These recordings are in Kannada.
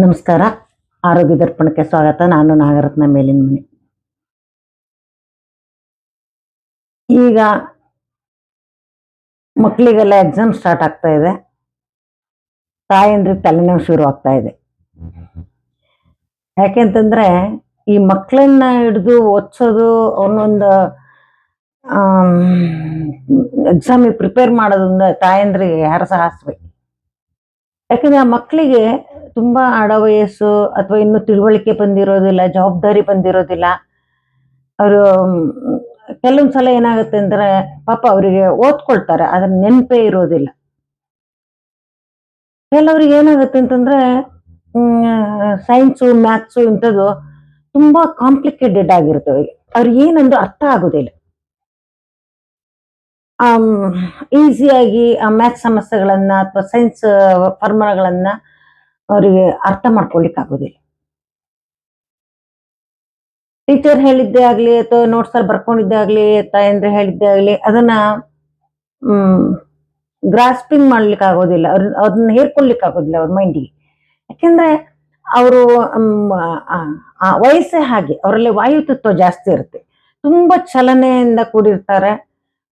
ನಮಸ್ಕಾರ. ಆರೋಗ್ಯ ದರ್ಪಣಕ್ಕೆ ಸ್ವಾಗತ. ನಾನು ನಾಗರತ್ನ ಮೇಲಿನ ಮನೆ. ಈಗ ಮಕ್ಕಳಿಗೆಲ್ಲ ಎಕ್ಸಾಮ್ ಸ್ಟಾರ್ಟ್ ಆಗ್ತಾ ಇದೆ. ತಾಯಂದ್ರಿಗೆ ತಲೆನೋವು ಶುರು ಆಗ್ತಾ ಇದೆ. ಯಾಕೆಂತಂದ್ರೆ ಈ ಮಕ್ಕಳನ್ನ ಹಿಡಿದು ಓದಿಸೋದು ಅವನೊಂದು ಎಕ್ಸಾಮಿಗೆ ಪ್ರಿಪೇರ್ ಮಾಡೋದ್ರಿಂದ ತಾಯಂದ್ರಿಗೆ ಯಾರು ಹಾಸ್ಬೇಕು ಯಾಕಂದ್ರೆ ಆ ಮಕ್ಕಳಿಗೆ ತುಂಬಾ ಆಡ ವಯಸ್ಸು ಅಥವಾ ಇನ್ನು ತಿಳುವಳಿಕೆ ಬಂದಿರೋದಿಲ್ಲ, ಜವಾಬ್ದಾರಿ ಬಂದಿರೋದಿಲ್ಲ. ಅವರು ಕೆಲವೊಂದು ಸಲ ಏನಾಗುತ್ತೆ ಅಂದರೆ ಪಾಪ ಅವರಿಗೆ ಓದ್ಕೊಳ್ತಾರೆ ಅದ್ರ ನೆನಪೇ ಇರೋದಿಲ್ಲ. ಕೆಲವ್ರಿಗೆ ಏನಾಗುತ್ತೆ ಅಂತಂದ್ರೆ ಸೈನ್ಸು, ಮ್ಯಾಥ್ಸು ಇಂಥದ್ದು ತುಂಬಾ ಕಾಂಪ್ಲಿಕೇಟೆಡ್ ಆಗಿರ್ತವೆ ಅವ್ರಿಗೆ ಏನಂದ್ರೆ ಅರ್ಥ ಆಗೋದಿಲ್ಲ. ಈಸಿಯಾಗಿ ಆ ಮ್ಯಾಥ್ಸ್ ಸಮಸ್ಯೆಗಳನ್ನ ಅಥವಾ ಸೈನ್ಸ್ ಫಾರ್ಮುಲಾಗಳನ್ನು ಅವರಿಗೆ ಅರ್ಥ ಮಾಡ್ಕೊಳ್ಳಿಕ್ಕಾಗೋದಿಲ್ಲ ಟೀಚರ್ ಹೇಳಿದ್ದೇ ಆಗಲಿ ಅಥವಾ ನೋಟ್ಸ್ ಅಲ್ಲಿ ಬರ್ಕೊಂಡಿದ್ದೇ ಆಗಲಿ, ತಾಯಂದ್ರೆ ಹೇಳಿದ್ದೇ ಆಗಲಿ, ಅದನ್ನ ಗ್ರಾಸ್ಪಿಂಗ್ ಮಾಡ್ಲಿಕ್ಕೆ ಆಗೋದಿಲ್ಲ ಅವ್ರ ಅದನ್ನ ಹೇರ್ಕೊಳ್ಲಿಕ್ಕೆ ಆಗೋದಿಲ್ಲ ಅವ್ರ ಮೈಂಡಿಗೆ ಯಾಕೆಂದ್ರೆ ಅವರು ಆ ವಯಸ್ಸೇ ಹಾಗೆ. ಅವರಲ್ಲಿ ವಾಯುತತ್ವ ಜಾಸ್ತಿ ಇರುತ್ತೆ. ತುಂಬಾ ಚಲನೆಯಿಂದ ಕೂಡಿರ್ತಾರೆ.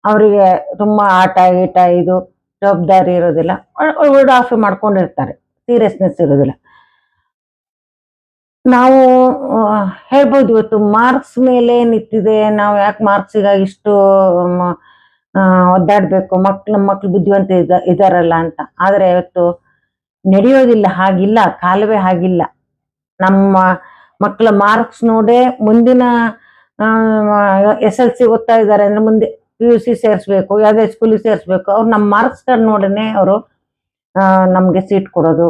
ಅವರಿಗೆ ತುಂಬ ಆಟ ಈಟ ಇದು ಜವಾಬ್ದಾರಿ ಇರೋದಿಲ್ಲ. ವರ್ಡ್ ಆಫ್ ಮಾಡ್ಕೊಂಡಿರ್ತಾರೆ ಸೀರಿಯಸ್ನೆಸ್ ಇರೋದಿಲ್ಲ. ನಾವು ಹೇಳ್ಬೋದು ಇವತ್ತು ಮಾರ್ಕ್ಸ್ ಮೇಲೆ ನಿಂತಿದೆ. ನಾವು ಯಾಕೆ ಮಾರ್ಕ್ಸಿಗಾಗಿ ಇಷ್ಟು ಒದ್ದಾಡಬೇಕು? ಮಕ್ಳು ಮಕ್ಳು ಬುದ್ಧಿವಂತ ಇದ, ಇದಾರಲ್ಲ ಅಂತ. ಆದರೆ ಇವತ್ತು ನಡೆಯೋದಿಲ್ಲ. ಹಾಗಿಲ್ಲ. ಕಾಲವೇ ಹಾಗಿಲ್ಲ. ನಮ್ಮ ಮಕ್ಕಳ ಮಾರ್ಕ್ಸ್ ನೋಡೇ ಮುಂದಿನ ಎಸ್ ಎಲ್ ಸಿ ಓದ್ತಾ ಇದ್ದಾರೆ ಅಂದ್ರೆ ಮುಂದೆ ಪಿ ಯು ಸಿ ಸೇರಿಸ್ಬೇಕು, ಯಾವುದೇ ಸ್ಕೂಲಿಗೆ ಸೇರಿಸ್ಬೇಕು, ಅವ್ರು ನಮ್ಮ ಮಾರ್ಕ್ಸ್ ಕಾರ್ಡ್ ನೋಡನೆ ಅವರು ನಮಗೆ ಸೀಟ್ ಕೊಡೋದು,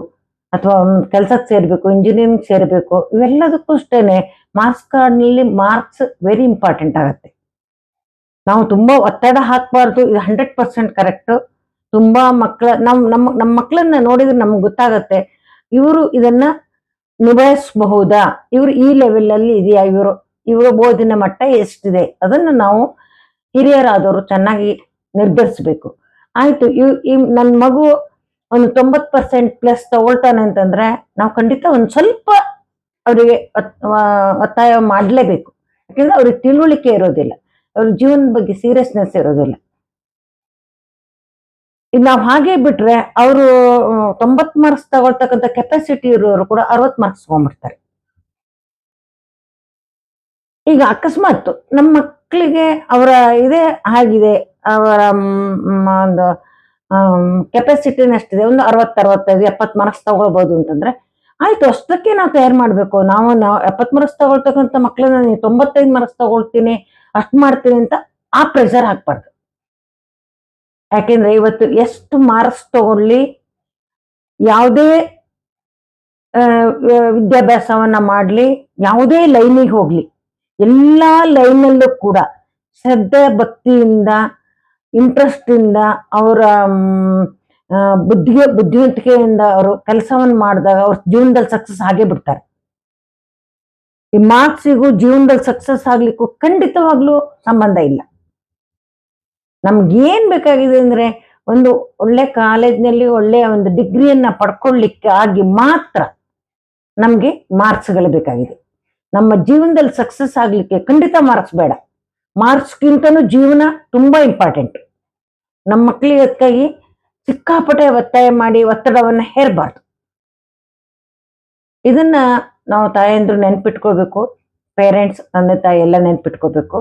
ಅಥವಾ ಕೆಲಸಕ್ಕೆ ಸೇರ್ಬೇಕು ಇಂಜಿನಿಯರಿಂಗ್ ಸೇರ್ಬೇಕು, ಇವೆಲ್ಲದಕ್ಕೂ ಅಷ್ಟೇ ಮಾರ್ಕ್ಸ್ ಕಾರ್ಡ್ನಲ್ಲಿ ಮಾರ್ಕ್ಸ್ ವೆರಿ ಇಂಪಾರ್ಟೆಂಟ್ ಆಗುತ್ತೆ. ನಾವು ತುಂಬಾ ಒತ್ತಡ ಹಾಕಬಾರ್ದು, ಇದು ಹಂಡ್ರೆಡ್ ಪರ್ಸೆಂಟ್ ಕರೆಕ್ಟ್ ತುಂಬಾ ಮಕ್ಕಳ ನಮ್ಮ ನಮ್ಮ ನಮ್ಮ ಮಕ್ಕಳನ್ನ ನೋಡಿದ್ರೆ ನಮ್ಗೆ ಗೊತ್ತಾಗತ್ತೆ, ಇವರು ಇದನ್ನ ನಿಭಾಯಿಸಬಹುದಾ, ಇವರು ಈ ಲೆವೆಲಲ್ಲಿ ಇದೆಯಾ ಇವರು, ಇವರ ಬೋಧನೆ ಮಟ್ಟ ಎಷ್ಟಿದೆ, ಅದನ್ನು ನಾವು ಹಿರಿಯರಾದವರು ಚೆನ್ನಾಗಿ ನಿರ್ಧರಿಸ್ಬೇಕು. ಆಯ್ತು ಇವ್ ಈ ನನ್ನ ಮಗು ಒಂದು ತೊಂಬತ್ ಪರ್ಸೆಂಟ್ ಪ್ಲಸ್ ತಗೊಳ್ತಾನೆ ಅಂತಂದ್ರೆ ನಾವು ಖಂಡಿತ ಒಂದು ಸ್ವಲ್ಪ ಅವರಿಗೆ ಒತ್ತಾಯ ಮಾಡಲೇಬೇಕು. ಯಾಕಂದ್ರೆ ಅವ್ರಿಗೆ ತಿಳುವಳಿಕೆ ಇರೋದಿಲ್ಲ. ಅವ್ರ ಜೀವನದ ಬಗ್ಗೆ ಸೀರಿಯಸ್ನೆಸ್ ಇರೋದಿಲ್ಲ. ಈಗ ನಾವು ಹಾಗೆ ಬಿಟ್ರೆ ಅವರು ತೊಂಬತ್ ಮಾರ್ಕ್ಸ್ ತಗೊಳ್ತಕ್ಕಂಥ ಕೆಪಾಸಿಟಿ ಇರೋರು ಕೂಡ ಅರವತ್ ಮಾರ್ಕ್ಸ್ ತಗೊಂಡ್ಬಿಡ್ತಾರೆ. ಈಗ ಅಕಸ್ಮಾತ್ ನಮ್ಮ ಮಕ್ಕಳಿಗೆ ಅವರ ಇದೇ ಆಗಿದೆ. ಅವರ ಒಂದು ಕೆಪಾಸಿಟಿನಷ್ಟಿದೆ ಒಂದು ಅರವತ್ತು, ಅರವತ್ತೈದು ಎಪ್ಪತ್ ಮಾರ್ಕ್ಸ್ ತಗೊಳ್ಬೋದು ಅಂತಂದ್ರೆ, ಆಯ್ತು, ಅಷ್ಟಕ್ಕೆ ನಾವು ತಯಾರು ಮಾಡಬೇಕು. ನಾವು ನಾವು ಎಪ್ಪತ್ತು ಮಾರ್ಕ್ಸ್ ತಗೊಳ್ತಕ್ಕಂಥ ಮಕ್ಕಳನ್ನ ನೀವು ತೊಂಬತ್ತೈದು ಮಾರ್ಕ್ಸ್ ತಗೊಳ್ತೀನಿ, ಅಷ್ಟು ಮಾಡ್ತೀನಿ ಅಂತ ಆ ಪ್ರೆಷರ್ ಹಾಕ್ಬಾರ್ದು. ಯಾಕೆಂದ್ರೆ ಇವತ್ತು ಎಷ್ಟು ಮಾರ್ಕ್ಸ್ ತಗೊಳ್ಳಿ, ಯಾವುದೇ ವಿದ್ಯಾಭ್ಯಾಸವನ್ನ ಮಾಡ್ಲಿ, ಯಾವುದೇ ಲೈನಿಗೆ ಹೋಗ್ಲಿ. ಎಲ್ಲಾ ಲೈನಲ್ಲೂ ಕೂಡ ಶ್ರದ್ಧೆ, ಭಕ್ತಿಯಿಂದ ಇಂಟ್ರೆಸ್ಟಿಂದ ಅವರ ಬುದ್ಧಿಗೆ ಬುದ್ಧಿವಂತಿಕೆಯಿಂದ ಅವರು ಕೆಲಸವನ್ನು ಮಾಡಿದಾಗ ಅವ್ರ ಜೀವನದಲ್ಲಿ ಸಕ್ಸಸ್ ಆಗೇ ಬಿಡ್ತಾರೆ. ಈ ಮಾರ್ಕ್ಸಿಗೂ ಜೀವನದಲ್ಲಿ ಸಕ್ಸಸ್ ಆಗ್ಲಿಕ್ಕೂ ಖಂಡಿತವಾಗ್ಲೂ ಸಂಬಂಧ ಇಲ್ಲ. ನಮ್ಗೆ ಏನ್ ಬೇಕಾಗಿದೆ ಅಂದ್ರೆ ಒಂದು ಒಳ್ಳೆ ಕಾಲೇಜ್ನಲ್ಲಿ ಒಳ್ಳೆಯ ಒಂದು ಡಿಗ್ರಿಯನ್ನ ಪಡ್ಕೊಳ್ಳಿಕ್ಕೆ ಆಗಿ ಮಾತ್ರ ನಮ್ಗೆ ಮಾರ್ಕ್ಸ್ಗಳು ಬೇಕಾಗಿದೆ. ನಮ್ಮ ಜೀವನದಲ್ಲಿ ಸಕ್ಸಸ್ ಆಗ್ಲಿಕ್ಕೆ ಖಂಡಿತ ಮಾರ್ಕ್ಸ್ ಬೇಡ ಮಾರ್ಕ್ಸ್ಗಿಂತನೂ ಜೀವನ ತುಂಬಾ ಇಂಪಾರ್ಟೆಂಟ್ ನಮ್ಮ ಮಕ್ಕಳಿಗೆ ಅದಕ್ಕಾಗಿ ಸಿಕ್ಕಾಪಟ್ಟೆ ಒತ್ತಾಯ ಮಾಡಿ ಒತ್ತಡವನ್ನ ಹೇರಬಾರ್ದು. ಇದನ್ನ ನಾವು ತಾಯಂದ್ರು ನೆನ್ಪಿಟ್ಕೋಬೇಕು ಪೇರೆಂಟ್ಸ್ ತಂದೆ ತಾಯಿ ಎಲ್ಲ ನೆನ್ಪಿಟ್ಕೋಬೇಕು.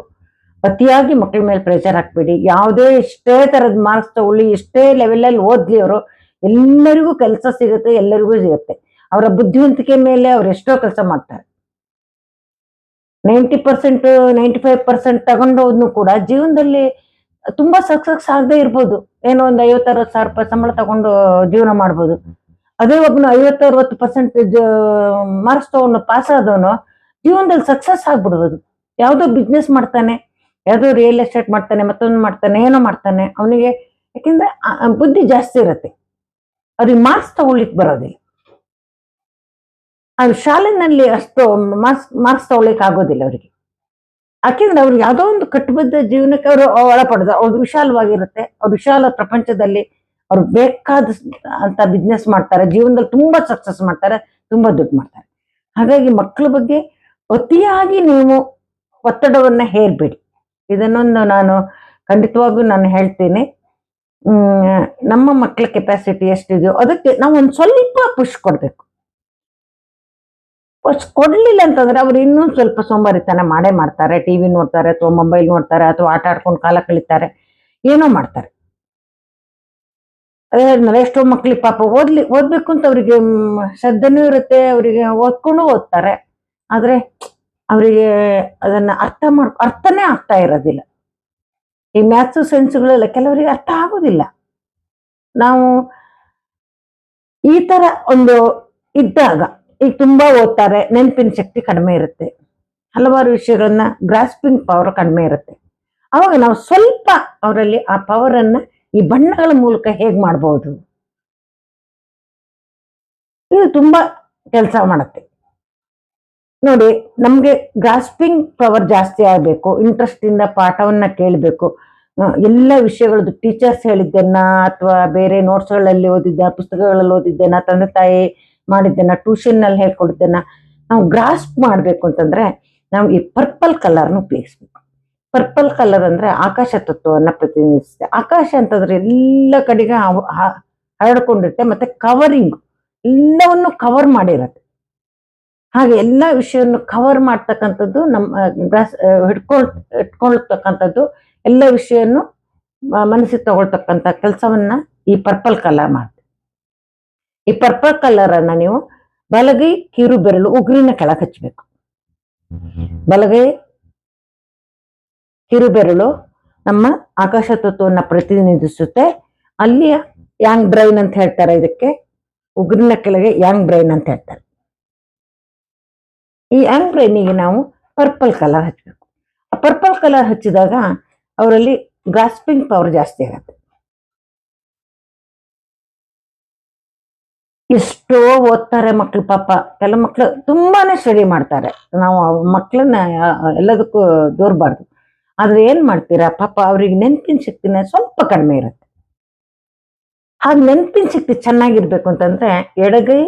ಅತಿಯಾಗಿ ಮಕ್ಕಳ ಮೇಲೆ ಪ್ರೆಷರ್ ಹಾಕ್ಬೇಡಿ. ಯಾವುದೇ ಎಷ್ಟೇ ತರದ ಮಾರ್ಕ್ಸ್ ತಗೊಳ್ಳಿ, ಎಷ್ಟೇ ಲೆವೆಲಲ್ಲಿ ಓದ್ಲಿ ಅವರು, ಎಲ್ಲರಿಗೂ ಕೆಲಸ ಸಿಗುತ್ತೆ, ಎಲ್ಲರಿಗೂ ಸಿಗುತ್ತೆ. ಅವರ ಬುದ್ಧಿವಂತಿಕೆ ಮೇಲೆ ಅವ್ರು ಎಷ್ಟೋ ಕೆಲಸ ಮಾಡ್ತಾರೆ. Ninety percent, ninety five percent ತಗೊಂಡೋದ್ನು ಕೂಡ ಜೀವನದಲ್ಲಿ ತುಂಬಾ ಸಕ್ಸಸ್ ಆಗದೆ ಇರ್ಬೋದು. ಏನೋ ಒಂದು ಐವತ್ತು ಅರವತ್ತು ಸಾವಿರ ರೂಪಾಯಿ ಸಂಬಳ ತಗೊಂಡು ಜೀವನ ಮಾಡ್ಬೋದು. ಅದೇ ಒಬ್ಬನು ಐವತ್ತು ಅರವತ್ತು ಪರ್ಸೆಂಟ್ ಮಾರ್ಕ್ಸ್ ತಗೊಂಡು ಪಾಸ್ ಆದವನು ಜೀವನದಲ್ಲಿ ಸಕ್ಸಸ್ ಆಗ್ಬಿಡ್ಬೋದು ಯಾವುದೋ ಬಿಸ್ನೆಸ್ ಮಾಡ್ತಾನೆ, ಯಾವುದೋ ರಿಯಲ್ ಎಸ್ಟೇಟ್ ಮಾಡ್ತಾನೆ, ಮತ್ತೊಂದು ಮಾಡ್ತಾನೆ, ಏನೋ ಮಾಡ್ತಾನೆ. ಅವನಿಗೆ, ಯಾಕೆಂದ್ರೆ ಬುದ್ಧಿ ಜಾಸ್ತಿ ಇರುತ್ತೆ. ಅವ್ರಿಗೆ ಮಾರ್ಕ್ಸ್ ತಗೊಳ್ಲಿಕ್ಕೆ ಬರೋದಿಲ್ಲ. ಅದು ಶಾಲೆನಲ್ಲಿ ಅಷ್ಟು ಮಾರ್ಕ್ಸ್ ಮಾರ್ಕ್ಸ್ ತಗೊಳ್ಳಿಕ್ಕೆ ಆಗೋದಿಲ್ಲ ಅವರಿಗೆ. ಯಾಕೆಂದ್ರೆ ಅವ್ರಿಗೆ ಯಾವುದೋ ಒಂದು ಕಟ್ಟುಬದ್ಧ ಜೀವನಕ್ಕೆ ಅವರು ಒಳಪಡೋದು, ಅವ್ರು ವಿಶಾಲವಾಗಿರುತ್ತೆ, ಅವ್ರು ವಿಶಾಲ ಪ್ರಪಂಚದಲ್ಲಿ ಅವ್ರು ಬೇಕಾದ ಅಂತ ಬಿಸ್ನೆಸ್ ಮಾಡ್ತಾರೆ, ಜೀವನದಲ್ಲಿ ತುಂಬಾ ಸಕ್ಸಸ್ ಮಾಡ್ತಾರೆ, ತುಂಬಾ ದುಡ್ಡು ಮಾಡ್ತಾರೆ. ಹಾಗಾಗಿ ಮಕ್ಕಳ ಬಗ್ಗೆ ಅತಿಯಾಗಿ ನೀವು ಒತ್ತಡವನ್ನ ಹೇರ್ಬೇಡಿ. ಇದನ್ನೊಂದು ನಾನು ಖಂಡಿತವಾಗೂ ನಾನು ಹೇಳ್ತೀನಿ. ನಮ್ಮ ಮಕ್ಕಳ ಕೆಪಾಸಿಟಿ ಎಷ್ಟಿದೆಯೋ ಅದಕ್ಕೆ ನಾವು ಒಂದು ಸ್ವಲ್ಪ ಪುಷ್ ಕೊಡ್ಬೇಕು. ಕೊಡ್ಲಿಲ್ಲ ಅಂತಂದ್ರೆ ಅವ್ರು ಇನ್ನೂ ಸ್ವಲ್ಪ ಸೋಮಾರಿತನ ಮಾಡೇ ಮಾಡ್ತಾರೆ. ಟಿ ವಿ ನೋಡ್ತಾರೆ ಅಥವಾ ಮೊಬೈಲ್ ನೋಡ್ತಾರೆ ಅಥವಾ ಆಟ ಆಡ್ಕೊಂಡು ಕಾಲ ಕಳೀತಾರೆ. ಏನೋ ಮಾಡ್ತಾರೆ. ಅದೇ ಎಷ್ಟೋ ಮಕ್ಳಿಗೆ ಪಾಪ ಓದ್ಲಿ, ಓದ್ಬೇಕು ಅಂತ ಅವ್ರಿಗೆ ಶ್ರದ್ಧೆನೂ ಇರುತ್ತೆ, ಅವರಿಗೆ ಓದ್ಕೊಂಡು ಓದ್ತಾರೆ. ಆದ್ರೆ ಅವರಿಗೆ ಅದನ್ನ ಅರ್ಥ ಮಾಡ್, ಅರ್ಥನೇ ಆಗ್ತಾ ಇರೋದಿಲ್ಲ. ಈ ಮ್ಯಾಥ್ಸು ಸೈನ್ಸ್ಗಳೆಲ್ಲ ಕೆಲವರಿಗೆ ಅರ್ಥ ಆಗೋದಿಲ್ಲ. ನಾವು ಈ ತರ ಒಂದು ಇದ್ದಾಗ ಈಗ ತುಂಬಾ ಓದ್ತಾರೆ, ನೆನಪಿನ ಶಕ್ತಿ ಕಡಿಮೆ ಇರುತ್ತೆ. ಹಲವಾರು ವಿಷಯಗಳನ್ನ ಗ್ರಾಸ್ಪಿಂಗ್ ಪವರ್ ಕಡಿಮೆ ಇರುತ್ತೆ. ಅವಾಗ ನಾವು ಸ್ವಲ್ಪ ಅವರಲ್ಲಿ ಆ ಪವರ್ ಅನ್ನ ಈ ಬಣ್ಣಗಳ ಮೂಲಕ ಹೇಗೆ ಮಾಡಬಹುದು ಇದು ತುಂಬಾ ಕೆಲಸ ಮಾಡುತ್ತೆ. ನೋಡಿ, ನಮ್ಗೆ ಗ್ರಾಸ್ಪಿಂಗ್ ಪವರ್ ಜಾಸ್ತಿ ಆಗಬೇಕು ಇಂಟ್ರೆಸ್ಟ್ ಇಂದ ಪಾಠವನ್ನ ಕೇಳಬೇಕು. ಎಲ್ಲ ವಿಷಯಗಳದ್ದು ಟೀಚರ್ಸ್ ಹೇಳಿದ್ದನ್ನ, ಅಥವಾ ಬೇರೆ ನೋಟ್ಸ್ಗಳಲ್ಲಿ ಓದಿದ್ದ, ಪುಸ್ತಕಗಳಲ್ಲಿ ಓದಿದ್ದನ್ನ ತಂದೆ ತಾಯಿ ಮಾಡಿದ್ದನ್ನ ಟ್ಯೂಷನ್ನಲ್ಲಿ ಹೇಳ್ಕೊಡಿದ್ದನ್ನ ನಾವು ಗ್ರಾಸ್ಪ್ ಮಾಡ್ಬೇಕು ಅಂತಂದ್ರೆ ನಾವು ಈ ಪರ್ಪಲ್ ಕಲರ್ನ ಉಪಯೋಗಿಸ್ಬೇಕು. ಪರ್ಪಲ್ ಕಲರ್ ಅಂದ್ರೆ ಆಕಾಶ ತತ್ವವನ್ನ ಪ್ರತಿನಿಧಿಸುತ್ತೆ. ಆಕಾಶ ಅಂತಂದ್ರೆ ಎಲ್ಲ ಕಡೆಗೆ ಹರಡ್ಕೊಂಡಿರುತ್ತೆ ಮತ್ತೆ ಕವರಿಂಗ್ ಎಲ್ಲವನ್ನು ಕವರ್ ಮಾಡಿರತ್ತೆ. ಹಾಗೆ ಎಲ್ಲ ವಿಷಯವನ್ನು ಕವರ್ ಮಾಡ್ತಕ್ಕಂಥದ್ದು ನಮ್ಮ ಗ್ರಾಸ್ ಹಿಡ್ಕೊಳ್ ಇಟ್ಕೊಳ್ತಕ್ಕಂಥದ್ದು ಎಲ್ಲ ವಿಷಯವನ್ನು ಮನಸ್ಸಿಗೆ ತಗೊಳ್ತಕ್ಕಂಥ ಕೆಲಸವನ್ನ ಈ ಪರ್ಪಲ್ ಕಲರ್ ಮಾಡುತ್ತೆ ಈ ಪರ್ಪಲ್ ಕಲರ್ ಅನ್ನ ನೀವು ಬಲಗೈ ಕಿರು ಬೆರಳು ಉಗುರಿನ ಕೆಳಗೆ ಹಚ್ಚಬೇಕು ಬಲಗೈ ಕಿರು ಬೆರಳು ನಮ್ಮ ಆಕಾಶ ತತ್ವವನ್ನ ಪ್ರತಿನಿಧಿಸುತ್ತೆ. ಅಲ್ಲಿಯ ಯಾಂಗ್ ಬ್ರೈನ್ ಅಂತ ಹೇಳ್ತಾರೆ ಇದಕ್ಕೆ. ಉಗುರಿನ ಕೆಳಗೆ ಯಾಂಗ್ ಬ್ರೈನ್ ಅಂತ ಹೇಳ್ತಾರೆ. ಈ ಯಾಂಗ್ ಬ್ರೈನಿಗೆ ನಾವು ಪರ್ಪಲ್ ಕಲರ್ ಹಚ್ಚಬೇಕು ಆ ಪರ್ಪಲ್ ಕಲರ್ ಹಚ್ಚಿದಾಗ ಅವರಲ್ಲಿ ಗ್ರಾಸ್ಪಿಂಗ್ ಪವರ್ ಜಾಸ್ತಿ ಆಗುತ್ತೆ. ಎಷ್ಟೋ ಓದ್ತಾರೆ ಮಕ್ಳು, ಪಾಪ. ಕೆಲ ಮಕ್ಕಳು ತುಂಬಾನೇ ಸ್ಟಡಿ ಮಾಡ್ತಾರೆ. ನಾವು ಮಕ್ಕಳನ್ನ ಎಲ್ಲದಕ್ಕೂ ದೂರಬಾರ್ದು. ಆದ್ರೆ ಏನ್ ಮಾಡ್ತೀರಾ? ಪಾಪ ಅವ್ರಿಗೆ ನೆನಪಿನ ಶಕ್ತಿನ ಸ್ವಲ್ಪ ಕಡಿಮೆ ಇರುತ್ತೆ. ಹಾಗೆ ನೆನಪಿನ ಶಕ್ತಿ ಚೆನ್ನಾಗಿರ್ಬೇಕು ಅಂತಂದ್ರೆ ಎಡಗೈ,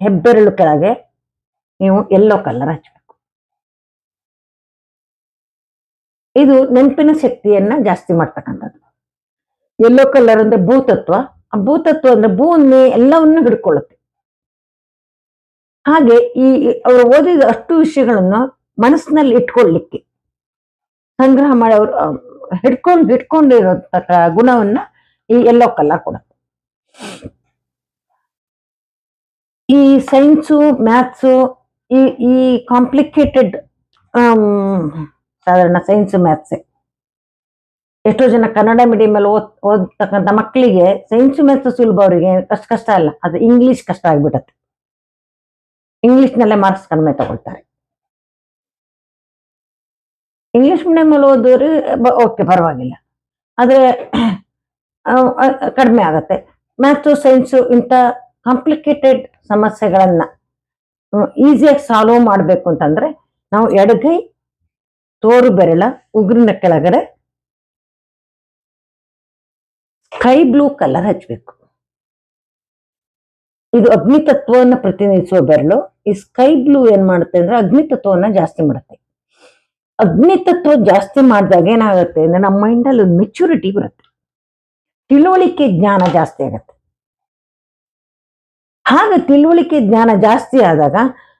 ಹೆಬ್ಬೆರಳು ಕೆಳಗೆ ನೀವು ಎಲ್ಲೋ ಕಲರ್ ಹಚ್ಚಬೇಕು ಇದು ನೆನಪಿನ ಶಕ್ತಿಯನ್ನ ಜಾಸ್ತಿ ಮಾಡ್ತಕ್ಕಂಥದ್ದು. ಎಲ್ಲೋ ಕಲರ್ ಅಂದ್ರೆ ಭೂತತ್ವ. ಭೂತತ್ವ ಅಂದ್ರೆ ಭೂಮಿ ಎಲ್ಲವನ್ನು ಹಿಡ್ಕೊಳ್ಳುತ್ತೆ. ಹಾಗೆ ಈ ಅವರು ಓದಿದ ಅಷ್ಟು ವಿಷಯಗಳನ್ನು ಮನಸ್ಸಿನಲ್ಲಿ ಇಟ್ಕೊಳ್ಳಿಕ್ಕೆ, ಸಂಗ್ರಹ ಮಾಡಿ ಅವರು ಹಿಡ್ಕೊಂಡು ಹಿಡ್ಕೊಂಡಿರೋ ಗುಣವನ್ನ ಈ ಎಲ್ಲೋ ಕಲ್ಲ ಕೊಡುತ್ತೆ ಈ ಸೈನ್ಸು ಮ್ಯಾಥ್ಸು ಈ ಈ ಕಾಂಪ್ಲಿಕೇಟೆಡ್ ಸಾಧಾರಣ ಸೈನ್ಸ್ ಮ್ಯಾಥ್ಸ್ ಎಷ್ಟೋ ಜನ ಕನ್ನಡ ಮೀಡಿಯಂ ಅಲ್ಲಿ ಓದ್, ಓದ್ತಕ್ಕಂಥ ಮಕ್ಕಳಿಗೆ ಸೈನ್ಸ್ ಮ್ಯಾಥ್ಸ್ ಸುಲಭ ಅವರಿಗೆ ಅಷ್ಟು ಕಷ್ಟ ಅಲ್ಲ. ಅದು ಇಂಗ್ಲಿಷ್ ಕಷ್ಟ ಆಗ್ಬಿಡತ್ತೆ ಇಂಗ್ಲೀಷ್ನಲ್ಲೇ ಮಾರ್ಕ್ಸ್ ಕಡಿಮೆ ತಗೊಳ್ತಾರೆ. ಇಂಗ್ಲಿಷ್ ಮೀಡಿಯಮಲ್ಲಿ ಓದೋರು ಓಕೆ ಪರವಾಗಿಲ್ಲ. ಆದ್ರೆ ಕಡಿಮೆ ಆಗತ್ತೆ. ಮ್ಯಾಥ್ಸು ಸೈನ್ಸು ಇಂಥ ಕಾಂಪ್ಲಿಕೇಟೆಡ್ ಸಮಸ್ಯೆಗಳನ್ನ ಈಸಿಯಾಗಿ ಸಾಲ್ವ್ ಮಾಡಬೇಕು ಅಂತಂದ್ರೆ ನಾವು ಎಡಗೈ ತೋರು ಬೆರಳ, ಉಗುರಿನ ಕೆಳಗಡೆ ಸ್ಕೈ ಬ್ಲೂ ಕಲರ್ ಹಚ್ಚಬೇಕು ಇದು ಅಗ್ನಿ ತತ್ವವನ್ನು ಪ್ರತಿನಿಧಿಸುವ ಬೆರಳು. ಈ ಸ್ಕೈ ಬ್ಲೂ ಏನ್ ಮಾಡುತ್ತೆ ಅಂದ್ರೆ ಅಗ್ನಿ ತತ್ವವನ್ನ ಜಾಸ್ತಿ ಮಾಡುತ್ತೆ. ಅಗ್ನಿ ತತ್ವ ಜಾಸ್ತಿ ಮಾಡಿದಾಗ ಏನಾಗುತ್ತೆ ಅಂದ್ರೆ ನಮ್ಮ ಮೈಂಡಲ್ಲಿ ಒಂದು ಮೆಚುರಿಟಿ ಬರುತ್ತೆ. ತಿಳುವಳಿಕೆ ಜ್ಞಾನ ಜಾಸ್ತಿ ಆಗುತ್ತೆ. ಹಾಗೆ ತಿಳುವಳಿಕೆ ಜ್ಞಾನ ಜಾಸ್ತಿ ಆದಾಗ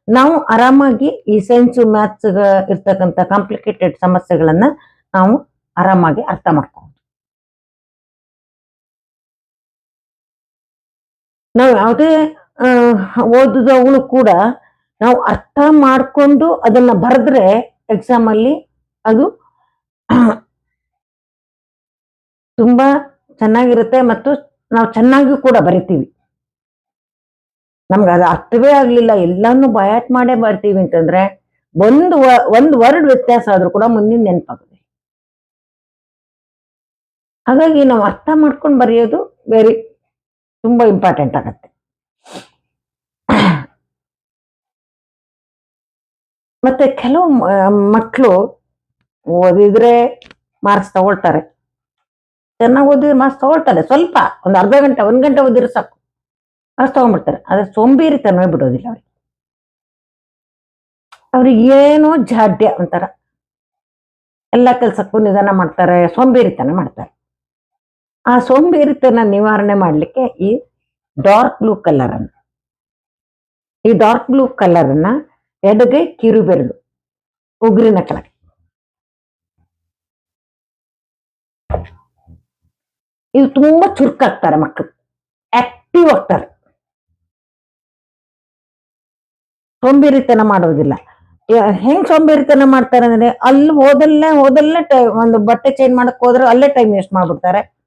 ನಾವು ಆರಾಮಾಗಿ ಈ ಸೈನ್ಸ್, ಮ್ಯಾಥ್ಸ್ ಇರ್ತಕ್ಕಂಥ ಕಾಂಪ್ಲಿಕೇಟೆಡ್ ಸಮಸ್ಯೆಗಳನ್ನ ನಾವು ಆರಾಮಾಗಿ ಅರ್ಥ ಮಾಡ್ಕೋಬಹುದು ನಾವು ಯಾವುದೇ ಓದಿದವಳು ಕೂಡ ನಾವು ಅರ್ಥ ಮಾಡ್ಕೊಂಡು ಅದನ್ನ ಬರೆದ್ರೆ ಎಕ್ಸಾಮ್ ಅಲ್ಲಿ ಅದು ತುಂಬಾ ಚೆನ್ನಾಗಿರುತ್ತೆ ಮತ್ತು ನಾವು ಚೆನ್ನಾಗಿ ಕೂಡ ಬರಿತೀವಿ. ನಮ್ಗೆ ಅದು ಅರ್ಥವೇ ಆಗಲಿಲ್ಲ, ಎಲ್ಲಾನು ಬಯಾಟ್ ಮಾಡೇ ಬರ್ತೀವಿ ಅಂತಂದ್ರೆ ಒಂದು ಒಂದು ವರ್ಡ್ ವ್ಯತ್ಯಾಸ ಆದ್ರೂ ಕೂಡ ಮುಂದಿನ ನೆನಪಾಗುತ್ತೆ. ಹಾಗಾಗಿ ನಾವು ಅರ್ಥ ಮಾಡ್ಕೊಂಡು ಬರೆಯೋದು ವೆರಿ ತುಂಬಾ ಇಂಪಾರ್ಟೆಂಟ್ ಆಗುತ್ತೆ. ಮತ್ತೆ ಕೆಲವು ಮಕ್ಕಳು ಓದಿದ್ರೆ ಮಾರ್ಕ್ಸ್ ತಗೊಳ್ತಾರೆ. ಚೆನ್ನಾಗಿ ಓದಿದ್ರೆ ಮಾರ್ಕ್ಸ್ ತಗೊಳ್ತಾರೆ. ಸ್ವಲ್ಪ ಒಂದು ಅರ್ಧ ಗಂಟೆ, ಒಂದು ಗಂಟೆ ಓದಿದ್ರೆ ಸಾಕು. ಮಾರ್ಕ್ಸ್ ತಗೊಂಡ್ಬಿಡ್ತಾರೆ. ಆದ್ರೆ ಸೋಂಬೇರಿತನವೇ ಬಿಡೋದಿಲ್ಲ ಅವ್ರಿಗೆ ಅವ್ರಿಗೆ ಏನೋ ಜಾಡ್ಯ ಒಂಥರ. ಎಲ್ಲ ಕೆಲಸಕ್ಕೂ ನಿಧಾನ ಮಾಡ್ತಾರೆ, ಸೋಂಬೇರಿತನ ಮಾಡ್ತಾರೆ. ಆ ಸೋಂಬೇರಿತನ ನಿವಾರಣೆ ಮಾಡಲಿಕ್ಕೆ ಈ ಡಾರ್ಕ್ ಬ್ಲೂ ಕಲರ್ ಈ ಡಾರ್ಕ್ ಬ್ಲೂ ಕಲರ್ ಅನ್ನ ಎಡಗೈ ಕಿರು ಉಗುರಿನ ಕೆಳಗೆ. ಇದು ತುಂಬಾ ಚುರುಕಾಗ್ತಾರೆ ಮಕ್ಕಳು ಆಕ್ಟಿವ್ ಆಗ್ತಾರೆ. ಸೋಂಬೇರಿತನ ಮಾಡೋದಿಲ್ಲ. ಹೆಂಗ್ ಸೋಂಬೇರಿತನ ಮಾಡ್ತಾರೆ ಅಂದ್ರೆ ಅಲ್ಲಿ ಹೋದಲ್ಲೇ ಹೋದಲ್ಲೇ ಟೈ- ಒಂದು ಬಟ್ಟೆ ಚೇಂಜ್ ಮಾಡಕ್ ಹೋದ್ರೆ ಅಲ್ಲೇ ಟೈಮ್ ವೇಸ್ಟ್ ಮಾಡ್ಬಿಡ್ತಾರೆ.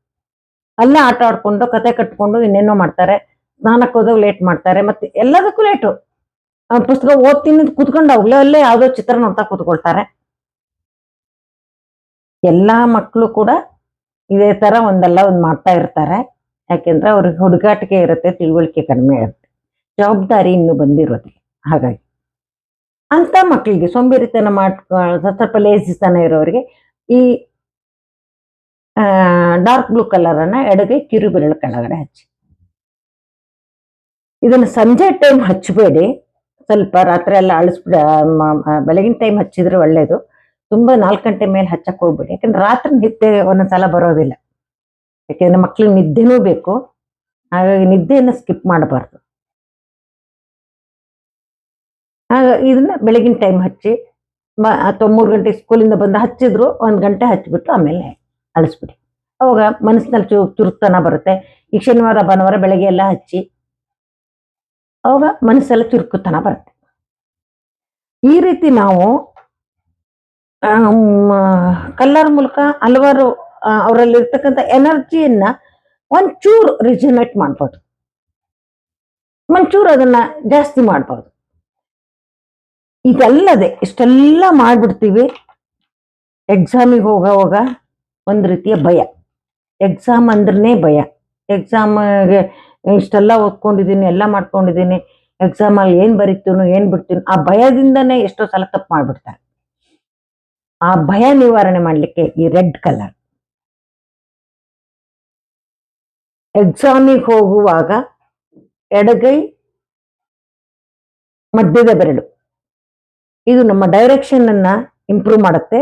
ಅಲ್ಲೇ ಆಟ ಆಡ್ಕೊಂಡು, ಕತೆ ಕಟ್ಕೊಂಡು ಇನ್ನೇನೋ ಮಾಡ್ತಾರೆ. ಸ್ನಾನಕ್ಕೆ ಹೋದಾಗ ಲೇಟ್ ಮಾಡ್ತಾರೆ. ಮತ್ತೆ ಎಲ್ಲದಕ್ಕೂ ಲೇಟು ಪುಸ್ತಕ ಓದ್ತೀನಿ ಕುತ್ಕೊಂಡು ಅಲ್ಲೇ ಅಲ್ಲೇ ಯಾವ್ದೋ ಚಿತ್ರ ನೋಡ್ತಾ ಕೂತ್ಕೊಳ್ತಾರೆ. ಎಲ್ಲಾ ಮಕ್ಕಳು ಕೂಡ ಇದೇ ತರ ಒಂದಲ್ಲ ಒಂದು ಮಾಡ್ತಾ ಇರ್ತಾರೆ. ಯಾಕೆಂದ್ರೆ ಅವ್ರಿಗೆ ಹುಡುಗಾಟಿಕೆ ಇರುತ್ತೆ, ತಿಳುವಳಿಕೆ ಕಡಿಮೆ ಇರುತ್ತೆ. ಜವಾಬ್ದಾರಿ ಇನ್ನು ಬಂದಿರೋದಿಲ್ಲ. ಹಾಗಾಗಿ ಅಂತ ಮಕ್ಕಳಿಗೆ ಸೋಂಬೇರಿತನ ಮಾಡ್ಕೊ ಸ್ವಲ್ಪ ಲೇಸಿತನ ಇರೋರಿಗೆ ಈ ಡಾರ್ಕ್ ಬ್ಲೂ ಕಲರನ್ನು ಎಡಗೆ ಕಿರು ಬೆರಳು ಕೆಳಗಡೆ ಹಚ್ಚಿ. ಇದನ್ನು ಸಂಜೆ ಟೈಮ್ ಹಚ್ಚಬೇಡಿ. ಸ್ವಲ್ಪ ರಾತ್ರಿ ಎಲ್ಲ ಅಳಿಸ್ಬಿಡ ಬೆಳಗಿನ ಟೈಮ್ ಹಚ್ಚಿದ್ರೆ ಒಳ್ಳೆಯದು ತುಂಬ ನಾಲ್ಕು ಗಂಟೆ ಮೇಲೆ ಹಚ್ಚಕ್ಕೆ ಹೋಗ್ಬೇಡಿ. ಯಾಕಂದ್ರೆ ರಾತ್ರಿ ನಿದ್ದೆ ಒಂದೊಂದ್ಸಲ ಬರೋದಿಲ್ಲ. ಯಾಕೆಂದ್ರೆ ಮಕ್ಳಿಗೆ ನಿದ್ದೆನೂ ಬೇಕು. ಹಾಗಾಗಿ ನಿದ್ದೆಯನ್ನು ಸ್ಕಿಪ್ ಮಾಡಬಾರ್ದು. ಆಗ ಇದನ್ನ ಬೆಳಗಿನ ಟೈಮ್ ಹಚ್ಚಿ, ಮ- ಅಥವಾ ಮೂರು ಗಂಟೆ ಸ್ಕೂಲಿಂದ ಬಂದು ಹಚ್ಚಿದ್ರು, ಒಂದು ಗಂಟೆ ಹಚ್ಚಿಬಿಟ್ಟು ಆಮೇಲೆ ಅಳಿಸ್ಬಿಡಿ. ಅವಾಗ ಮನಸ್ಸಿನಲ್ಲಿ ಚು ಚುರುಕ್ತನ ಬರುತ್ತೆ. ಈ ಶನಿವಾರ, ಭಾನುವಾರ ಬೆಳಗ್ಗೆ ಎಲ್ಲ ಹಚ್ಚಿ, ಅವಾಗ ಮನಸ್ಸೆಲ್ಲ ಚುರುಕುತನ ಬರುತ್ತೆ. ಈ ರೀತಿ ನಾವು ಕಲ್ಲರ್ ಮೂಲಕ ಹಲವಾರು ಅವರಲ್ಲಿ ಇರ್ತಕ್ಕಂಥ ಎನರ್ಜಿಯನ್ನ ಒಂಚೂರು ರಿಜನೇಟ್ ಮಾಡ್ಬೋದು. ಒಂಚೂರು ಅದನ್ನ ಜಾಸ್ತಿ ಮಾಡ್ಬೋದು. ಇದಲ್ಲದೆ ಇಷ್ಟೆಲ್ಲ ಮಾಡ್ಬಿಡ್ತೀವಿ. ಎಕ್ಸಾಮಿಗೆ ಹೋಗೋವಾಗ ಒಂದು ರೀತಿಯ ಭಯ. ಎಕ್ಸಾಮ್ ಅಂದ್ರೇ ಭಯ. ಎಕ್ಸಾಮ್ಗೆ ಇಷ್ಟೆಲ್ಲ ಓದ್ಕೊಂಡಿದ್ದೀನಿ ಎಲ್ಲ ಮಾಡ್ಕೊಂಡಿದ್ದೀನಿ ಎಕ್ಸಾಮಲ್ಲಿ ಏನು ಬರಿತೀನೋ, ಏನು ಬಿಡ್ತೀನೋ, ಆ ಭಯದಿಂದನೇ ಎಷ್ಟೋ ಸಲ ತಪ್ಪು ಮಾಡಿಬಿಡ್ತಾರೆ. ಆ ಭಯ ನಿವಾರಣೆ ಮಾಡಲಿಕ್ಕೆ ಈ ರೆಡ್ ಕಲರ್. ಎಕ್ಸಾಮಿಗೆ ಹೋಗುವಾಗ ಎಡಗೈ, ಮಧ್ಯದ ಬೆರಳು. ಇದು ನಮ್ಮ ಡೈರೆಕ್ಷನ್ ಅನ್ನ ಇಂಪ್ರೂವ್ ಮಾಡುತ್ತೆ.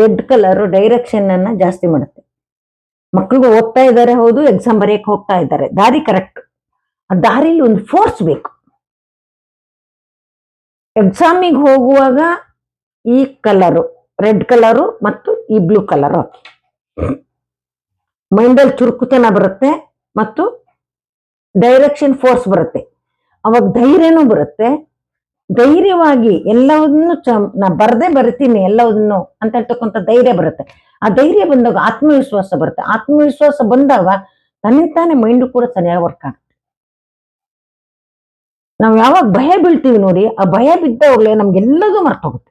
ರೆಡ್ ಕಲರ್ ಡೈರೆಕ್ಷನ್ ಅನ್ನ ಜಾಸ್ತಿ ಮಾಡುತ್ತೆ. ಮಕ್ಕಳಿಗೂ ಓದ್ತಾ ಇದ್ದಾರೆ ಹೌದು ಎಕ್ಸಾಮ್ ಬರೆಯಕ್ಕೆ ಹೋಗ್ತಾ ಇದ್ದಾರೆ ದಾರಿ ಕರೆಕ್ಟ್ ಆ ದಾರಿಲಿ ಒಂದು ಫೋರ್ಸ್ ಬೇಕು. ಎಕ್ಸಾಮಿಗೆ ಹೋಗುವಾಗ ಈ ಕಲರು ರೆಡ್ ಕಲರು ಮತ್ತು ಈ ಬ್ಲೂ ಕಲರು ಹಾಕಿ. ಮೈಂಡಲ್ಲಿ ಚುರುಕುತನ ಬರುತ್ತೆ ಮತ್ತು ಡೈರೆಕ್ಷನ್ ಫೋರ್ಸ್ ಬರುತ್ತೆ. ಅವಾಗ ಧೈರ್ಯನೂ ಬರುತ್ತೆ. ಧೈರ್ಯವಾಗಿ ಎಲ್ಲವನ್ನೂ ಚ, ನಾ ಬರ್ದೇ ಬರಿತೀನಿ ಎಲ್ಲವನ್ನೂ ಅಂತ ಹೇಳ್ತಕ್ಕಂಥ ಧೈರ್ಯ ಬರುತ್ತೆ. ಆ ಧೈರ್ಯ ಬಂದಾಗ ಆತ್ಮವಿಶ್ವಾಸ ಬರುತ್ತೆ. ಆತ್ಮವಿಶ್ವಾಸ ಬಂದಾಗ ತನ್ನಿಂತಾನೆ ಮೈಂಡು ಕೂಡ ಸರಿಯಾಗಿ ವರ್ಕ್ ಆಗುತ್ತೆ. ನಾವು ಯಾವಾಗ ಭಯ ಬೀಳ್ತೀವಿ ನೋಡಿ, ಆ ಭಯ ಬಿದ್ದವಾಗಲೇ ನಮ್ಗೆಲ್ಲದೂ ಮರ್ತೋಗುತ್ತೆ.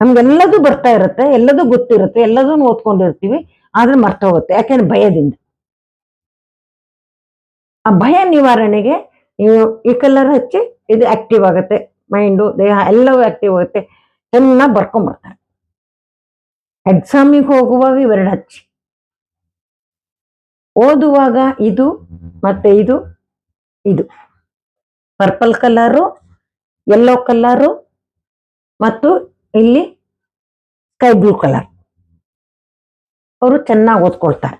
ನಮ್ಗೆಲ್ಲದೂ ಬರ್ತಾ ಇರುತ್ತೆ, ಎಲ್ಲದೂ ಗೊತ್ತಿರುತ್ತೆ ಎಲ್ಲದೂ ಓದ್ಕೊಂಡಿರ್ತೀವಿ, ಆದ್ರೆ ಮರ್ತೋಗುತ್ತೆ. ಯಾಕೆಂದ್ರೆ ಭಯದಿಂದ. ಆ ಭಯ ನಿವಾರಣೆಗೆ ನೀವು ಈ ಕಲರ್ ಹಚ್ಚಿ ಇದು ಆಕ್ಟಿವ್ ಆಗುತ್ತೆ. ಮೈಂಡು ದೇಹ ಎಲ್ಲವೂ ಆಕ್ಟಿವ್ ಆಗುತ್ತೆ. ಚೆನ್ನಾಗಿ ಬರ್ಕೊಂಬರ್ತಾರೆ ಎಕ್ಸಾಮಿಗೆ ಹೋಗುವಾಗ ಇವೆರಡು ಹಚ್ಚಿ. ಓದುವಾಗ ಇದು ಮತ್ತೆ ಇದು ಇದು. ಪರ್ಪಲ್ ಕಲರು ಯೆಲ್ಲೋ ಕಲರು ಮತ್ತು ಇಲ್ಲಿ ಸ್ಕೈ ಬ್ಲೂ ಕಲರ್ ಅವರು ಚೆನ್ನಾಗಿ ಓದ್ಕೊಳ್ತಾರೆ.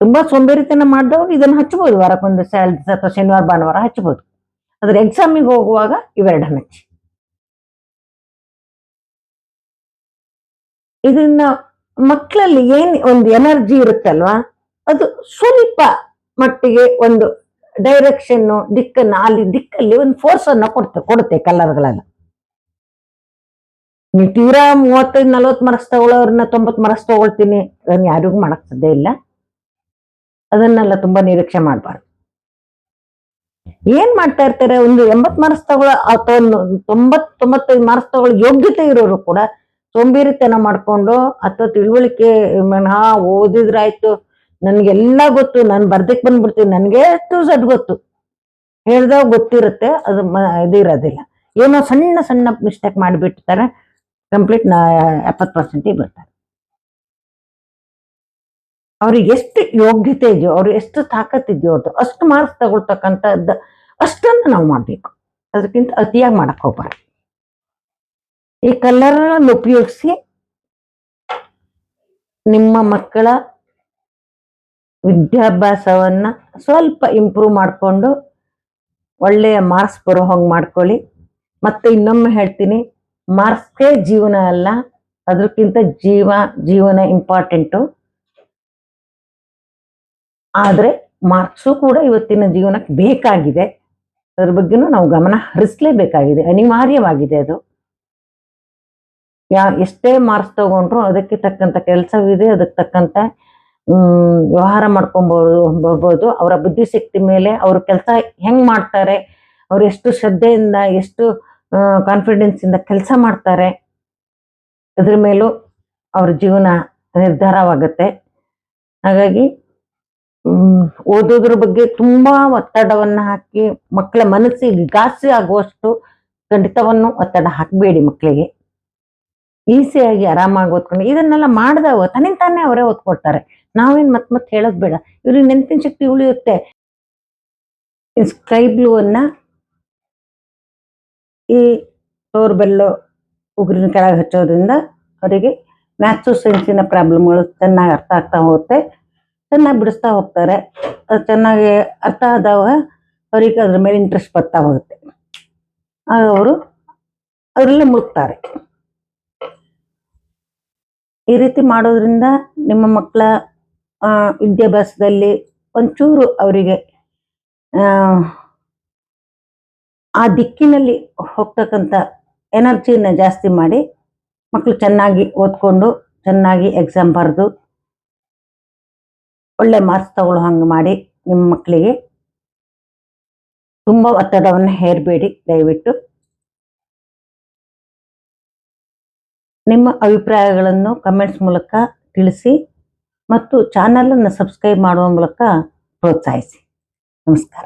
ತುಂಬಾ ಸೋಂಬೇರಿತನ ಮಾಡಿದವರು ಇದನ್ನ ಹಚ್ಚಬಹುದು ವಾರಕ್ಕೊಂದು ಸ್ಯಾಲ್ರಿ ಅಥವಾ ಶನಿವಾರ, ಭಾನುವಾರ ಹಚ್ಚಬಹುದು ಆದ್ರೆ ಎಕ್ಸಾಮಿಗೆ ಹೋಗುವಾಗ ಇವೆರಡನ್ನ ಹಚ್ಚಿ. ಇದನ್ನ ಮಕ್ಕಳಲ್ಲಿ ಏನ್ ಒಂದು ಎನರ್ಜಿ ಇರುತ್ತಲ್ವಾ, ಅದು ಸ್ವಲ್ಪ ಮಟ್ಟಿಗೆ ಒಂದು ಡೈರೆಕ್ಷನ್ ದಿಕ್ಕನ್ನು, ಅಲ್ಲಿ ದಿಕ್ಕಲ್ಲಿ ಒಂದು ಫೋರ್ಸ್ ಅನ್ನ ಕೊಡ್ತೆ, ಕೊಡುತ್ತೆ ಕಲರ್ಗಳೆಲ್ಲ. ನೀವು ತೀರಾ ಮೂವತ್ತೈದು, ನಲ್ವತ್ತು ಮರಸ್ ತಗೊಳ್ಳೋರ್ನ ತೊಂಬತ್ತು ಮರಸ್ ತಗೊಳ್ತೀನಿ. ಅದನ್ನ ಯಾರಿಗೂ ಮಾಡಕ್ ಸಾಧ್ಯ ಇಲ್ಲ. ಅದನ್ನೆಲ್ಲ ತುಂಬಾ ನಿರೀಕ್ಷೆ ಮಾಡಬಾರ್ದು. ಏನ್ ಮಾಡ್ತಾ ಇರ್ತಾರೆ? ಒಂದು ಎಂಬತ್ ಮಾರ್ಕ್ಸ್ ತಗೊಳ್ಳೋ ಅಥವಾ ತೊಂಬತ್ ತೊಂಬತ್ತೈದು ಮಾರ್ಕ್ಸ್ ತಗೊಳ್ಳೋ ಯೋಗ್ಯತೆ ಇರೋರು ಕೂಡ ಸೋಂಬೇರಿತನ ಮಾಡ್ಕೊಂಡು ಅಥವಾ ತಿಳುವಳಿಕೆ ಹಾ, ಓದಿದ್ರಾಯ್ತು. ನನ್ಗೆಲ್ಲ ಗೊತ್ತು, ನಾನು ಬರ್ದಕ್ ಬಂದ್ಬಿಡ್ತೀನಿ. ನನ್ಗೆ ಟು ಸಡ್ ಗೊತ್ತು. ಹೇಳ್ದಾಗ ಗೊತ್ತಿರುತ್ತೆ, ಅದು ಇದು ಇರೋದಿಲ್ಲ. ಏನೋ ಸಣ್ಣ ಸಣ್ಣ ಮಿಸ್ಟೇಕ್ ಮಾಡಿಬಿಡ್ತಾರೆ ಕಂಪ್ಲೀಟ್ ನಾ, ಎಪ್ಪತ್ತು ಪರ್ಸೆಂಟಿಗೆ ಬರ್ತಾರೆ. ಅವ್ರಿಗೆ ಎಷ್ಟು ಯೋಗ್ಯತೆ ಇದೆಯೋ ಅವ್ರಿಗೆ ಎಷ್ಟು ತಾಕತ್ ಇದೆಯೋ ಅದು, ಅಷ್ಟು ಮಾರ್ಕ್ಸ್ ತಗೊಳ್ತಕ್ಕಂಥದ್ದು ಅಷ್ಟನ್ನು ನಾವು ಮಾಡಬೇಕು. ಅದಕ್ಕಿಂತ ಅತಿಯಾಗಿ ಮಾಡಕ್ಕೆ ಹೋಗ್ಬಾರ್ದು. ಈ ಕಲರ್ಗಳನ್ನು ಉಪಯೋಗಿಸಿ ನಿಮ್ಮ ಮಕ್ಕಳ ವಿದ್ಯಾಭ್ಯಾಸವನ್ನ ಸ್ವಲ್ಪ ಇಂಪ್ರೂವ್ ಮಾಡಿಕೊಂಡು ಒಳ್ಳೆಯ ಮಾರ್ಕ್ಸ್ ಬರೋ ಹಂಗೆ ಮಾಡ್ಕೊಳ್ಳಿ. ಮತ್ತೆ ಇನ್ನೊಮ್ಮೆ ಹೇಳ್ತೀನಿ ಮಾರ್ಕ್ಸ್ಗೆ ಜೀವನ ಅಲ್ಲ, ಅದಕ್ಕಿಂತ ಜೀವ, ಜೀವನ ಇಂಪಾರ್ಟೆಂಟು ಆದ್ರೆ ಮಾರ್ಕ್ಸು ಕೂಡ ಇವತ್ತಿನ ಜೀವನಕ್ಕೆ ಬೇಕಾಗಿದೆ. ಅದ್ರ ಬಗ್ಗೆನೂ ನಾವು ಗಮನ ಹರಿಸಲೇಬೇಕಾಗಿದೆ. ಅನಿವಾರ್ಯವಾಗಿದೆ ಅದು. ಯಾ, ಎಷ್ಟೇ ಮಾರ್ಕ್ಸ್ ತಗೊಂಡ್ರು ಅದಕ್ಕೆ ತಕ್ಕಂತ ಕೆಲಸವಿದೆ, ಅದಕ್ಕೆ ತಕ್ಕಂತ ಹ್ಮ್, ವ್ಯವಹಾರ ಮಾಡ್ಕೊಬೋದು ಬರ್ಬೋದು. ಅವರ ಬುದ್ಧಿಶಕ್ತಿ ಮೇಲೆ ಅವ್ರ ಕೆಲಸ ಹೆಂಗ್ ಮಾಡ್ತಾರೆ, ಅವ್ರು ಎಷ್ಟು ಶ್ರದ್ಧೆಯಿಂದ, ಎಷ್ಟು ಕಾನ್ಫಿಡೆನ್ಸ್ ಇಂದ ಕೆಲಸ ಮಾಡ್ತಾರೆ, ಅದ್ರ ಮೇಲೂ ಅವ್ರ ಜೀವನ ನಿರ್ಧಾರವಾಗುತ್ತೆ. ಹಾಗಾಗಿ ಹ್ಮ್, ಓದೋದ್ರ ಬಗ್ಗೆ ತುಂಬಾ ಒತ್ತಡವನ್ನ ಹಾಕಿ ಮಕ್ಕಳ ಮನಸ್ಸಿಗೆ ಘಾಸಿ ಆಗುವಷ್ಟು ಖಂಡಿತವನ್ನು ಒತ್ತಡ ಹಾಕಬೇಡಿ ಮಕ್ಕಳಿಗೆ ಈಸಿಯಾಗಿ ಆರಾಮಾಗಿ ಓದ್ಕೊಂಡು, ಇದನ್ನೆಲ್ಲ ಮಾಡ್ದವ ತನ್ನಿಂದ ತಾನೇ ಅವರೇ ಓದ್ಕೊಡ್ತಾರೆ ನಾವೇನ್ ಮತ್ ಮತ್ ಹೇಳೋದ್ ಬೇಡ. ಇವ್ರಿಗೆ ನೆನಪಿನ ಶಕ್ತಿ ಉಳಿಯುತ್ತೆ. ಸ್ಕೈ ಬ್ಲೂ ಅನ್ನ ಈ ಟೋರ್ ಬೆಲ್ಲು ಉಗುರಿನ ಕೆಳಗೆ ಹಚ್ಚೋದ್ರಿಂದ ಅವರಿಗೆ ಮ್ಯಾಥ್ಸು ಸೈನ್ಸಿನ ಪ್ರಾಬ್ಲಮ್ಗಳು ಚೆನ್ನಾಗಿ ಅರ್ಥ ಆಗ್ತಾ ಹೋಗುತ್ತೆ. ಚೆನ್ನಾಗಿ ಬಿಡಿಸ್ತಾ ಹೋಗ್ತಾರೆ. ಅದು ಚೆನ್ನಾಗಿ ಅರ್ಥ ಆದಾಗ ಅವರಿಗೆ ಅದ್ರ ಮೇಲೆ ಇಂಟ್ರೆಸ್ಟ್ ಬರ್ತಾ ಹೋಗುತ್ತೆ. ಆಗ ಅವರು ಅದರಲ್ಲೇ ಮುಳುಗ್ತಾರೆ ಈ ರೀತಿ ಮಾಡೋದ್ರಿಂದ ನಿಮ್ಮ ಮಕ್ಕಳ ವಿದ್ಯಾಭ್ಯಾಸದಲ್ಲಿ ಒಂಚೂರು ಅವರಿಗೆ, ಆ ದಿಕ್ಕಿನಲ್ಲಿ ಹೋಗ್ತಕ್ಕಂಥ ಎನರ್ಜಿನ ಜಾಸ್ತಿ ಮಾಡಿ ಮಕ್ಕಳು ಚೆನ್ನಾಗಿ ಓದ್ಕೊಂಡು, ಚೆನ್ನಾಗಿ ಎಕ್ಸಾಮ್ ಬರೆದು ಒಳ್ಳೆ ಮಾರ್ಕ್ಸ್ ತಗೊಳ್ಳೋ ಹಂಗೆ ಮಾಡಿ ನಿಮ್ಮ ಮಕ್ಕಳಿಗೆ ತುಂಬ ಒತ್ತಡವನ್ನು ಹೇರಬೇಡಿ, ದಯವಿಟ್ಟು. ನಿಮ್ಮ ಅಭಿಪ್ರಾಯಗಳನ್ನು ಕಮೆಂಟ್ಸ್ ಮೂಲಕ ತಿಳಿಸಿ ಮತ್ತು ಚಾನಲನ್ನು ಸಬ್ಸ್ಕ್ರೈಬ್ ಮಾಡುವ ಮೂಲಕ ಪ್ರೋತ್ಸಾಹಿಸಿ. ನಮಸ್ಕಾರ.